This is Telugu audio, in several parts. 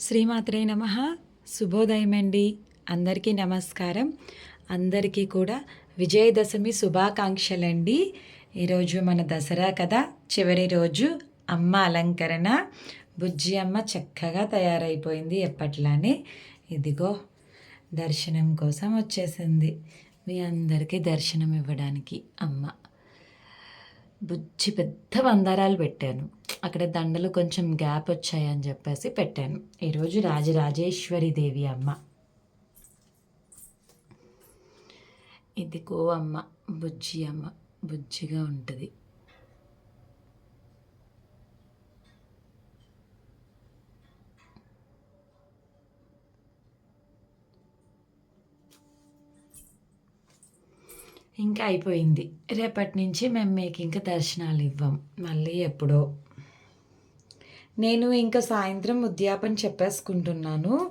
శ్రీమాత్రే నమ. శుభోదయం అండి అందరికీ నమస్కారం. అందరికీ కూడా విజయదశమి శుభాకాంక్షలండి. ఈరోజు మన దసరా కదా. చివరి రోజు అమ్మ అలంకరణ. బుజ్జి అమ్మ చక్కగా తయారైపోయింది ఎప్పట్లానే. ఇదిగో దర్శనం కోసం వచ్చేసింది. మీ అందరికీ దర్శనం ఇవ్వడానికి అమ్మ. బుజ్జి పెద్ద మందారాలు పెట్టాను. అక్కడ దండలు కొంచెం గ్యాప్ వచ్చాయని చెప్పేసి పెట్టాను. ఈరోజు రాజరాజేశ్వరి దేవి అమ్మ. ఇదిగో అమ్మ బుజ్జి అమ్మ బుజ్జిగా ఉంటుంది. ఇంకా అయిపోయింది. రేపటి నుంచి మేము మీకు ఇంకా దర్శనాలు ఇవ్వం. మళ్ళీ ఎప్పుడో. నేను ఇంకా సాయంత్రం ఉద్యాపన చెప్పేసుకుంటున్నాను.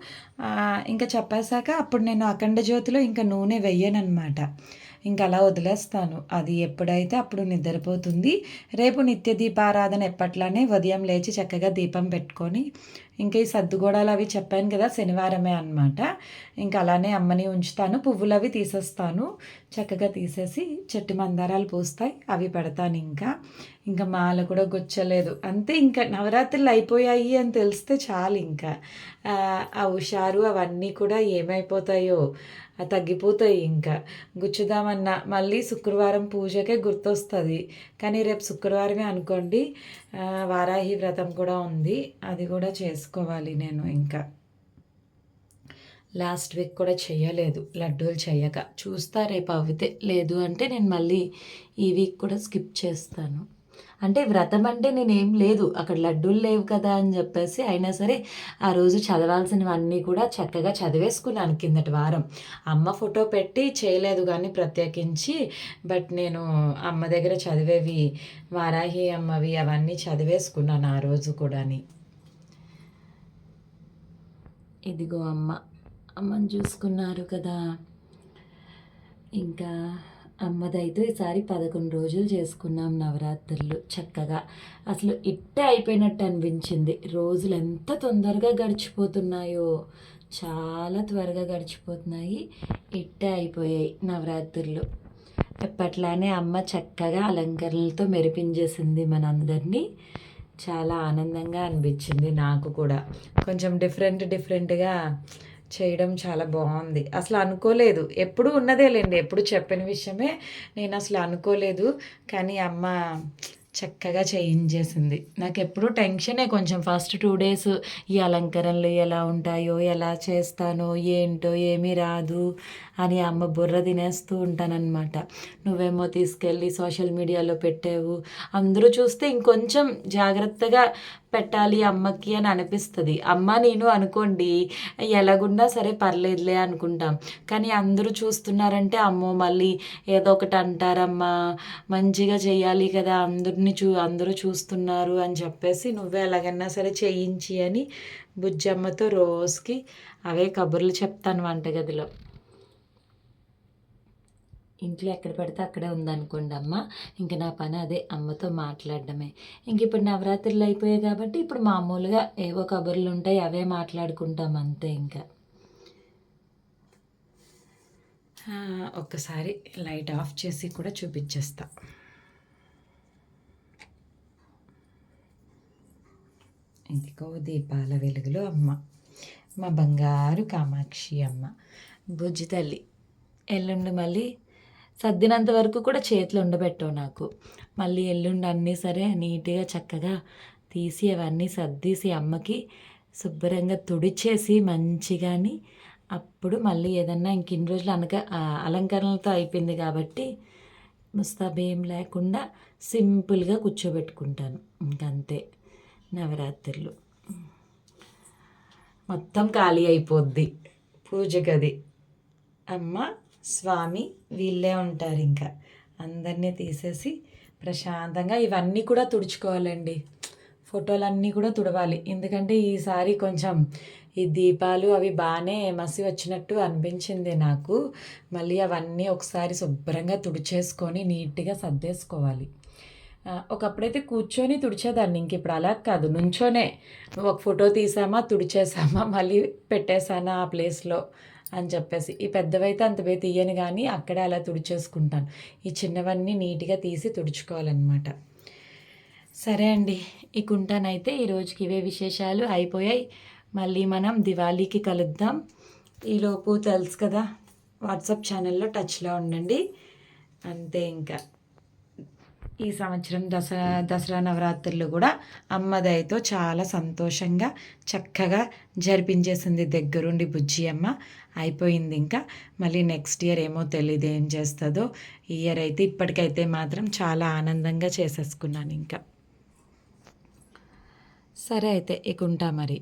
ఇంకా చెప్పేశాక అప్పుడు నేను అఖండ జ్యోతిలో ఇంకా నూనె వెయ్యనమాట ఇంకా అలా వదిలేస్తాను. అది ఎప్పుడైతే అప్పుడు నిద్రపోతుంది. రేపు నిత్య దీపారాధన ఎప్పట్లానే ఉదయం లేచి చక్కగా దీపం పెట్టుకొని ఇంకా ఈ సర్దుగోడలు అవి చెప్పాను కదా శనివారమే అనమాట ఇంకా అలానే అమ్మని ఉంచుతాను. పువ్వులు అవి తీసేస్తాను. చక్కగా తీసేసి చెట్టు మందారాలు పూస్తాయి. అవి పెడతాను ఇంకా. ఇంకా మాల కూడా గుచ్చలేదు. అంతే ఇంకా నవరాత్రులు అయిపోయాయి అని తెలిస్తే చాలు ఇంకా. ఆ, ఉషా హుషారు అవన్నీ కూడా ఏమైపోతాయో తగ్గిపోతాయి ఇంకా. గుచ్చుదామన్నా మళ్ళీ శుక్రవారం పూజకే గుర్తొస్తుంది. కానీ రేపు శుక్రవారమే అనుకోండి వారాహి వ్రతం కూడా ఉంది. అది కూడా చేసుకోవాలి నేను ఇంకా. లాస్ట్ వీక్ కూడా చేయలేదు లడ్డూలు చెయ్యక. చూస్తా రేపు అవితే లేదు అంటే నేను మళ్ళీ ఈ వీక్ కూడా స్కిప్ చేస్తాను. అంటే వ్రతం అంటే నేనేం లేదు. అక్కడ లడ్డూలు లేవు కదా అని చెప్పేసి అయినా సరే ఆ రోజు చదవాల్సినవన్నీ కూడా చక్కగా చదివేసుకున్నాను కిందటి వారం. అమ్మ ఫోటో పెట్టి చేయలేదు కానీ ప్రత్యేకించి బట్ నేను అమ్మ దగ్గర చదివేవి వారాహి అమ్మవి అవన్నీ చదివేసుకున్నాను ఆ రోజు కూడాని. ఇదిగో అమ్మ అమ్మని చూసుకున్నారు కదా. ఇంకా అమ్మదైతే ఈసారి పదకొండు రోజులు చేసుకున్నాం నవరాత్రులు చక్కగా. అసలు ఇట్టే అయిపోయినట్టు అనిపించింది. రోజులు ఎంత తొందరగా గడిచిపోతున్నాయో. చాలా త్వరగా గడిచిపోతున్నాయి. ఇట్టే అయిపోయాయి నవరాత్రులు. ఎప్పట్లానే అమ్మ చక్కగా అలంకరణలతో మెరిపించేసింది మనందరినీ. చాలా ఆనందంగా అనిపించింది నాకు కూడా. కొంచెం డిఫరెంట్ డిఫరెంట్గా చేయడం చాలా బాగుంది. అసలు అనుకోలేదు. ఎప్పుడు ఉన్నదేలేండి. ఎప్పుడు చెప్పిన విషయమే నేను అసలు అనుకోలేదు. కానీ అమ్మ చక్కగా చేయించేసింది. నాకు ఎప్పుడూ టెన్షనే కొంచెం ఫస్ట్ టూ డేస్ ఈ అలంకరణలు ఎలా ఉంటాయో ఎలా చేస్తానో ఏంటో ఏమీ రాదు అని అమ్మ బుర్ర తినేస్తూ ఉంటానన్నమాట. నువ్వేమో తీసుకెళ్ళి సోషల్ మీడియాలో పెట్టావు. అందరూ చూస్తే ఇంకొంచెం జాగ్రత్తగా పెట్టాలి అమ్మకి అని అనిపిస్తుంది. అమ్మ నేను అనుకోండి ఎలాగున్నా సరే పర్లేదులే అనుకుంటాం. కానీ అందరూ చూస్తున్నారంటే అమ్మో మళ్ళీ ఏదో ఒకటి అంటారమ్మా మంచిగా చేయాలి కదా అందరిని చూ అందరూ చూస్తున్నారు అని చెప్పేసి నువ్వే ఎలాగన్నా సరే చేయించి అని బుజ్జమ్మతో రోజుకి అవే కబుర్లు చెప్తాను వంటగదిలో. ఇంట్లో ఎక్కడ పెడితే అక్కడే ఉందనుకోండి అమ్మ. ఇంక నా పని అదే అమ్మతో మాట్లాడడమే. ఇంక ఇప్పుడు నవరాత్రులు అయిపోయాయి కాబట్టి ఇప్పుడు మామూలుగా ఏవో కబుర్లు ఉంటాయి అవే మాట్లాడుకుంటాం అంతే ఇంకా. ఒక్కసారి లైట్ ఆఫ్ చేసి కూడా చూపించేస్తా. ఇదిగో దీపాల వెలుగులో అమ్మ. మా బంగారు కామాక్షి అమ్మ. బుజ్జి తల్లి. ఎల్లుండి మళ్ళీ సర్దినంత వరకు కూడా చేతులు ఉండబెట్టవు నాకు. మళ్ళీ ఎల్లుండి అన్నీ సరే నీట్గా చక్కగా తీసి అవన్నీ సర్దీసి అమ్మకి శుభ్రంగా తుడిచేసి మంచిగాని అప్పుడు మళ్ళీ ఏదన్నా ఇంక ఇన్ని రోజులు అనక అలంకరణలతో అయిపోయింది కాబట్టి ముస్తాబేం లేకుండా సింపుల్గా కూర్చోబెట్టుకుంటాను. ఇంకంతే నవరాత్రులు. మొత్తం ఖాళీ అయిపోద్ది. పూజ గది అమ్మ స్వామి వీళ్ళే ఉంటారు ఇంకా. అందరినీ తీసేసి ప్రశాంతంగా ఇవన్నీ కూడా తుడుచుకోవాలండి. ఫోటోలన్నీ కూడా తుడవాలి. ఎందుకంటే ఈసారి కొంచెం ఈ దీపాలు అవి బాగానే మసి వచ్చినట్టు అనిపించింది నాకు. మళ్ళీ అవన్నీ ఒకసారి శుభ్రంగా తుడిచేసుకొని నీట్గా సర్దేసుకోవాలి. ఒకప్పుడైతే కూర్చొని తుడిచేదాన్ని. ఇంక ఇప్పుడు అలా కాదు. నుంచోనే ఒక ఫోటో తీసామా తుడిచేసామా మళ్ళీ పెట్టేశానా ఆ ప్లేస్లో. అని చెప్పేసి. ఈ పెద్దవైతే అంత బే తీయను కానీ అక్కడే అలా తుడిచేసుకుంటాను. ఈ చిన్నవన్నీ నీట్గా తీసి తుడుచుకోవాలన్నమాట. సరే అండి ఇక ఉంటానైతే ఈరోజుకి ఇవే విశేషాలు అయిపోయాయి. మళ్ళీ మనం దివాళీకి కలుద్దాం. ఈలోపు తెలుసు కదా వాట్సాప్ ఛానల్లో టచ్లో ఉండండి. అంతే ఇంకా. ఈ సంవత్సరం దసరా దసరా నవరాత్రులు కూడా అమ్మదయతో చాలా సంతోషంగా చక్కగా జరిపించేసింది దగ్గరుండి బుజ్జి అమ్మ అయిపోయింది ఇంకా. మళ్ళీ నెక్స్ట్ ఇయర్ ఏమో తెలియదు ఏం చేస్తుందో. ఈ ఇయర్ అయితే ఇప్పటికైతే మాత్రం చాలా ఆనందంగా చేసేసుకున్నాను ఇంకా. సరే అయితే ఇక ఉంటా మరి.